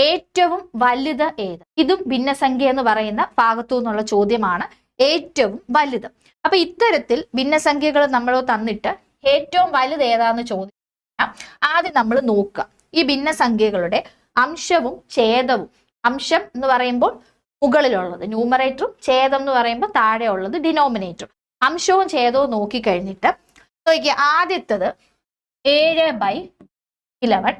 ഏറ്റവും വലുത് ഏത്? ഇതും ഭിന്നസംഖ്യ എന്ന് പറയുന്ന ഭാഗത്തു നിന്നുള്ള ചോദ്യമാണ് ഏറ്റവും വലുത്. അപ്പൊ ഇത്തരത്തിൽ ഭിന്നസംഖ്യകൾ നമ്മൾ തന്നിട്ട് ഏറ്റവും വലുത് ഏതാന്ന് ചോദിച്ചാൽ ആദ്യം നമ്മൾ നോക്കുക. ഈ ഭിന്നസംഖ്യകളുടെ അംശവും ഛേദവും. അംശം എന്ന് പറയുമ്പോൾ മുകളിലുള്ളത്. ന്യൂമറേറ്ററും ഛേദം എന്ന് പറയുമ്പോൾ താഴെ ഉള്ളത് ഡിനോമിനേറ്ററും. അംശവും ഛേദവും നോക്കിക്കഴിഞ്ഞിട്ട് നോക്കിയ ആദ്യത്തത് ഏഴ് ബൈ ഇലവൻ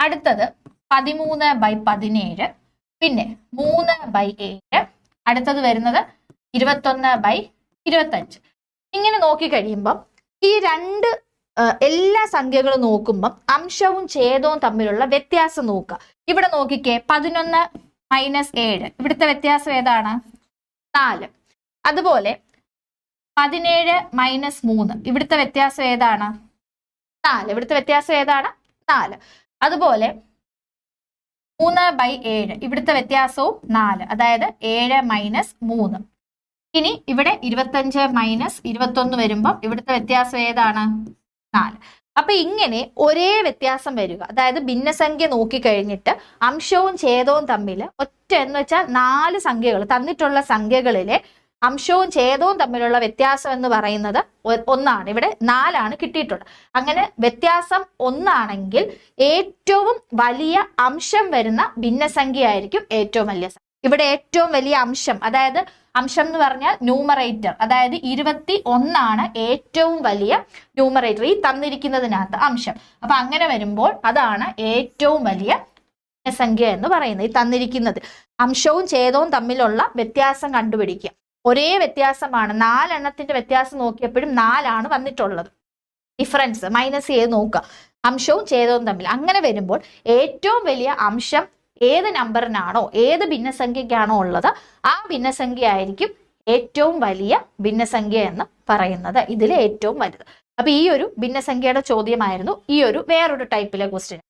അടുത്തത് പതിമൂന്ന് ബൈ പതിനേഴ്. പിന്നെ മൂന്ന് ബൈ ഏഴ്. അടുത്തത് വരുന്നത് ഇരുപത്തൊന്ന് ബൈ ഇരുപത്തഞ്ച്. ഇങ്ങനെ നോക്കിക്കഴിയുമ്പം ഈ രണ്ട് എല്ലാ സംഖ്യകളും നോക്കുമ്പം അംശവും ഛേദവും തമ്മിലുള്ള വ്യത്യാസം നോക്കുക. ഇവിടെ നോക്കിക്കേ പതിനൊന്ന് മൈനസ് ഏഴ്. ഇവിടുത്തെ വ്യത്യാസം ഏതാണ്? നാല്. അതുപോലെ പതിനേഴ് മൈനസ് മൂന്ന്. ഇവിടുത്തെ വ്യത്യാസം ഏതാണ്? നാല്. ഇവിടുത്തെ വ്യത്യാസം ഏതാണ്? നാല്. അതുപോലെ മൂന്ന് ബൈ ഏഴ്. ഇവിടുത്തെ വ്യത്യാസവും നാല്. അതായത് ഏഴ് മൈനസ് മൂന്ന്. ഇനി ഇവിടെ ഇരുപത്തഞ്ച് മൈനസ് ഇരുപത്തൊന്ന് വരുമ്പം ഇവിടുത്തെ വ്യത്യാസം ഏതാണ്? നാല്. അപ്പൊ ഇങ്ങനെ ഒരേ വ്യത്യാസം വരിക. അതായത് ഭിന്നസംഖ്യ നോക്കിക്കഴിഞ്ഞിട്ട് അംശവും ഛേദവും തമ്മിൽ ഒറ്റ എന്ന് വെച്ചാൽ നാല് സംഖ്യകൾ തന്നിട്ടുള്ള സംഖ്യകളിലെ അംശവും ഛേദവും തമ്മിലുള്ള വ്യത്യാസം എന്ന് പറയുന്നത് ഒന്നാണ്. ഇവിടെ നാലാണ് കിട്ടിയിട്ടുള്ളത്. അങ്ങനെ വ്യത്യാസം ഒന്നാണെങ്കിൽ ഏറ്റവും വലിയ അംശം വരുന്ന ഭിന്നസംഖ്യ ആയിരിക്കും ഏറ്റവും വലിയ ഇവിടെ ഏറ്റവും വലിയ അംശം അതായത് അംശം എന്ന് പറഞ്ഞാൽ ന്യൂമറേറ്റർ അതായത് ഇരുപത്തി ഒന്നാണ് ഏറ്റവും വലിയ ന്യൂമറേറ്റർ ഈ തന്നിരിക്കുന്നതിനകത്ത് അംശം. അപ്പൊ അങ്ങനെ വരുമ്പോൾ അതാണ് ഏറ്റവും വലിയ സംഖ്യ എന്ന് പറയുന്നത് ഈ തന്നിരിക്കുന്നത്. അംശവും ഛേദവും തമ്മിലുള്ള വ്യത്യാസം കണ്ടുപിടിക്കുക. ഒരേ വ്യത്യാസമാണ്. നാലെണ്ണത്തിന്റെ വ്യത്യാസം നോക്കിയപ്പോഴും നാലാണ് വന്നിട്ടുള്ളത്. ഡിഫറൻസ് മൈനസ് ചെയ്ത് നോക്കുക. അംശവും ഛേദവും തമ്മിൽ. അങ്ങനെ വരുമ്പോൾ ഏറ്റവും വലിയ അംശം ഏത് നമ്പറിനാണോ ഏത് ഭിന്നസംഖ്യക്കാണോ ഉള്ളത് ആ ഭിന്നസംഖ്യ ആയിരിക്കും ഏറ്റവും വലിയ ഭിന്നസംഖ്യ എന്ന് പറയുന്നത്. ഇതിലെ ഏറ്റവും വലുത്. അപ്പൊ ഈ ഒരു ഭിന്നസംഖ്യയുടെ ചോദ്യമായിരുന്നു. ഈ ഒരു വേറൊരു ടൈപ്പിലെ ക്വസ്റ്റ്യൻ